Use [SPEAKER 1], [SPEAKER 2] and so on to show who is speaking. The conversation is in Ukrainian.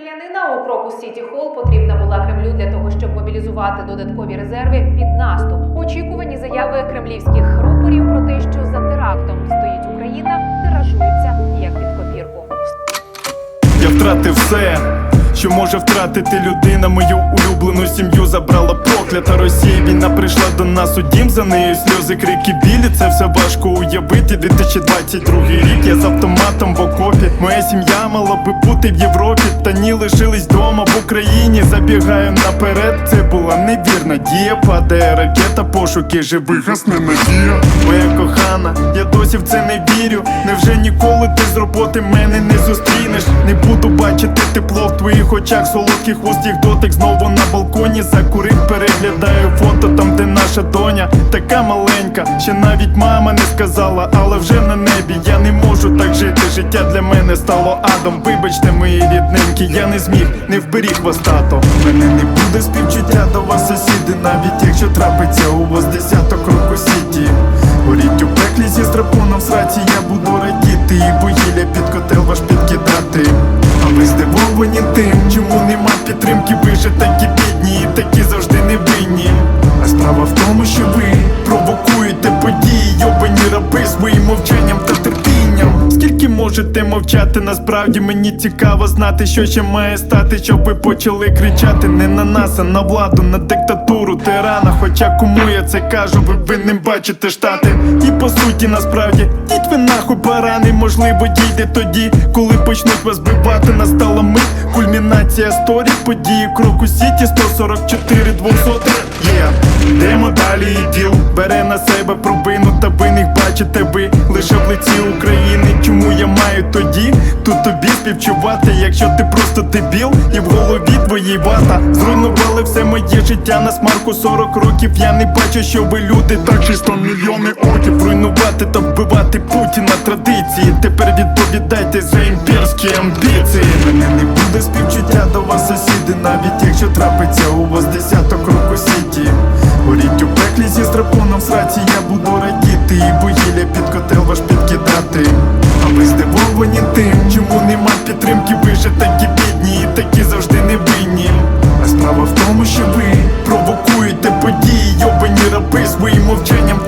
[SPEAKER 1] Стрілянина у кроку Сіті Холл потрібна була Кремлю для того, щоб мобілізувати додаткові резерви під наступ. Очікувані заяви кремлівських рупорів про те, що за терактом стоїть Україна, тиражуються як під копірку.
[SPEAKER 2] Я втратив все, що може втратити людина. Мою улюблену сім'ю забрала проклята Росія. Війна прийшла до нас у дім за нею. Сльози, крики, білі. Це все важко уявити. 2022 рік я з автоматом в окопі. Моя сім'я мала би бути в Європі. Та ні, лишились вдома в Україні. Забігаю наперед. Це була невірна дія. Падає ракета, пошуки живих.
[SPEAKER 3] Гасне надія,
[SPEAKER 2] Моя кохана, я досі в це не вірю. Невже ніколи ти з роботи мене не зустрінеш? Не буду бачити тепло в твоїх очах, солодких уст дотик знову на балконі. Закурив, переглядаю фото там, де наша доня, така маленька, ще навіть мама не сказала, але вже на небі я не можу так жити. Життя для мене стало адом. Вибачте, мої рідненькі, я не зміг, не вберіг вас тато. Мене не буде співчуття до вас, сусіди, навіть якщо трапиться у вас десяток року сіті. Горіть у пеклі зі страпоном в сраці, я буду радіти і вугілля під котел ваш підкидати. А ви здивовані тим, тому, що ви провокуєте події, йобані раби своїм мовчанням та терпінням. Скільки можете мовчати, насправді мені цікаво знати, що ще має стати, щоб ви почали кричати не на нас, а на владу, на диктатуру тирана. Хоча кому я це кажу, ви, ви не бачите штати. І по суті, насправді, діть ви нахуй барани, можливо, дійде тоді, коли почнуть вас бивати, настала мить, кульмінація сторі, події кроку сіті. 144 200 Є, йдемо далі діл бере на себе провину, та ви не бачите ви лише в лиці України. Чому я маю тоді тут тобі співчувати, якщо ти просто дебіл і в голові твоїй вата Зруйнували все моє життя на смарку 40 років. Я не бачу, що ви люди так чисто мільйони оків Руйнувати та вбивати Путіна традиції. Тепер відповідайте за імперські амбіції. Мене не буде співчуття до вас, сусіди, навіть якщо трапиться у вас десяток сраці, я буду радіти і вугілля під котел ваш підкидати. А ви здивовані тим, чому нема підтримки, ви же такі бідні і такі завжди невинні. А справа в тому, що ви провокуєте події, йобані раби своїм мовчанням